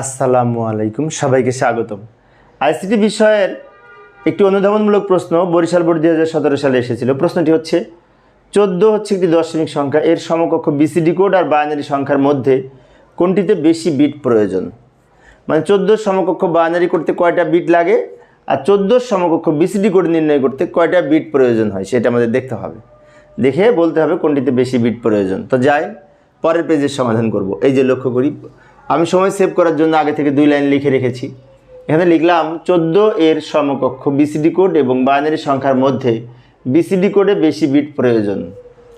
আসসালামু আলাইকুম, সবাইকে স্বাগতম। আইসিটি বিষয়ের একটি অনুধাবনমূলক প্রশ্ন বরিশাল বোর্ড দুই হাজার সতেরো সালে এসেছিল। প্রশ্নটি হচ্ছে, চোদ্দ হচ্ছে একটি দশমিক সংখ্যা, এর সমকক্ষ বিসিডি কোড আর বাইনারি সংখ্যার মধ্যে কোনটিতে বেশি বিট প্রয়োজন? মানে চোদ্দোর সমকক্ষ বাইনারি করতে কয়টা বিট লাগে? আর চোদ্দোর সমকক্ষ বিসিডি কোড নির্ণয় করতে কয়টা বিট প্রয়োজন হয়, সেটা আমাদের দেখতে হবে। দেখে বলতে হবে কোনটিতে বেশি বিট প্রয়োজন। তো যাই, পরের পেজের সমাধান করব। এই যে লক্ষ্য করি আমি সময় সেভ করার জন্য আগে থেকে দুই লাইন লিখে রেখেছি। এখানে লিখলাম চোদ্দ এর সমকক্ষ বিসিডি কোড এবং বাইনারি সংখ্যার মধ্যে বিসিডি কোডে বেশি বিট প্রয়োজন,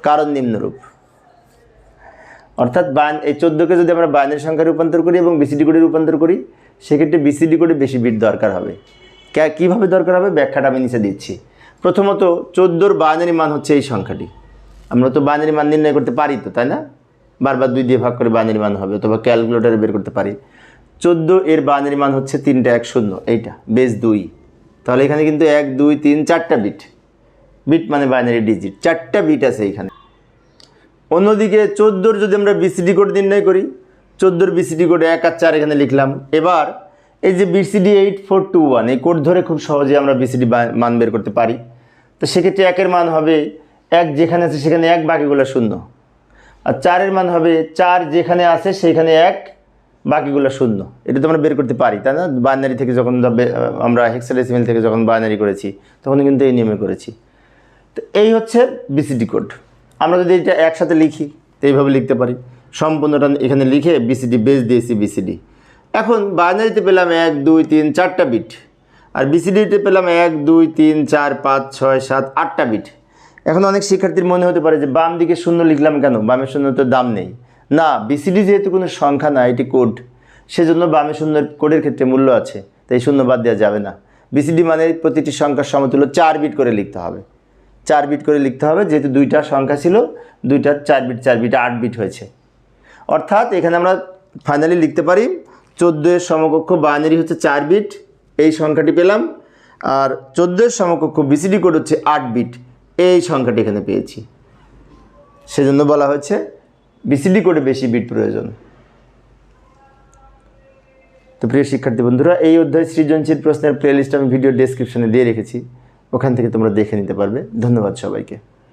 কারণ নিম্নরূপ। অর্থাৎ বান এই চোদ্দোকে যদি আমরা বাইনারি সংখ্যায় রূপান্তর করি এবং বিসিডি কোডে রূপান্তর করি, সেক্ষেত্রে বিসিডি কোডে বেশি বিট দরকার হবে। কীভাবে দরকার হবে? ব্যাখ্যাটা আমি নিচে দিচ্ছি। প্রথমত, চোদ্দোর বাইনারি মান হচ্ছে এই সংখ্যাটি। আমরা তো বাইনারি মান নির্ণয় করতে পারি তো, তাই না? বারবার দুই দিয়ে ভাগ করে বাইনারি মান হবে, অথবা ক্যালকুলেটারে বের করতে পারি। চোদ্দ, এর বাইনারি মান হচ্ছে তিনটা এক শূন্য, এইটা বেস দুই। তাহলে এখানে কিন্তু এক, দুই, তিন, চারটা বিট। বিট মানে বাইনারি ডিজিট, চারটা বিট আছে এখানে। অন্যদিকে চোদ্দোর যদি আমরা বিসিডি কোড নির্ণয় করি, চোদ্দোর বিসিডি কোড এক আর চার এখানে লিখলাম। এবার এই যে BCD eight, four, two, one, এই কোড ধরে খুব সহজে আমরা বিসিডি মান বের করতে পারি। তো সেক্ষেত্রে একের মান হবে এক, যেখানে আছে সেখানে এক, বাকিগুলো শূন্য। আর চারের মান হবে চার যেখানে আছে সেখানে এক, বাকিগুলো শূন্য। এটা তো আমরা বের করতে পারি, তাই না? বাইনারি থেকে যখন আমরা হেক্সাডেসিমেল থেকে যখন বাইনারি করেছি, তখন কিন্তু এই নিয়মে করেছি। তো এই হচ্ছে বিসিডি কোড আমরা যদি এটা একসাথে লিখি, তো এইভাবে লিখতে পারি। সম্পূর্ণটা এখানে লিখে বিসিডি বেস দিয়েছি বিসিডি এখন বাইনারিতে পেলাম এক, দুই, তিন, চারটা বিট আর বিসিডিতে পেলাম এক, দুই, তিন, চার, পাঁচ, ছয়, সাত, আটটা বিট এখন অনেক শিক্ষার্থীর মনে হতে পারে যে বাম দিকে শূন্য লিখলাম কেন? বামের শূন্য তো দাম নেই। না, বিসিডি যেহেতু কোনো সংখ্যা না, এটি কোড। সেজন্য বামে শূন্য কোডের ক্ষেত্রে মূল্য আছে, তাই শূন্য বাদ দেওয়া যাবে না। বিসিডি মানে প্রতিটি সংখ্যার সমতুল্য চার বিট করে লিখতে হবে। চার বিট করে লিখতে হবে, যেহেতু দুইটা সংখ্যা ছিল, দুইটা চার বিট চার বিট, আট বিট হয়েছে। অর্থাৎ এখানে আমরা ফাইনালি লিখতে পারি, চোদ্দ এর সমকক্ষ বাইনারি হচ্ছে চার বিট, এই সংখ্যাটি পেলাম। আর চোদ্দ এর সমকক্ষ বিসিডি কোড হচ্ছে আট বিট। এই সংখ্যাটি এখানে পেয়েছি। সেজন্য বলা হচ্ছে বিসিডি কোডে বেশি বিট প্রয়োজন। তো প্রিয় শিক্ষার্থী বন্ধুরা, এই অধ্যায় সৃজনশীল প্রশ্নের প্লেলিস্ট আমি ভিডিও ডেসক্রিপশনে দিয়ে রেখেছি। ওখান থেকে তোমরা দেখে নিতে পারবে। ধন্যবাদ সবাইকে।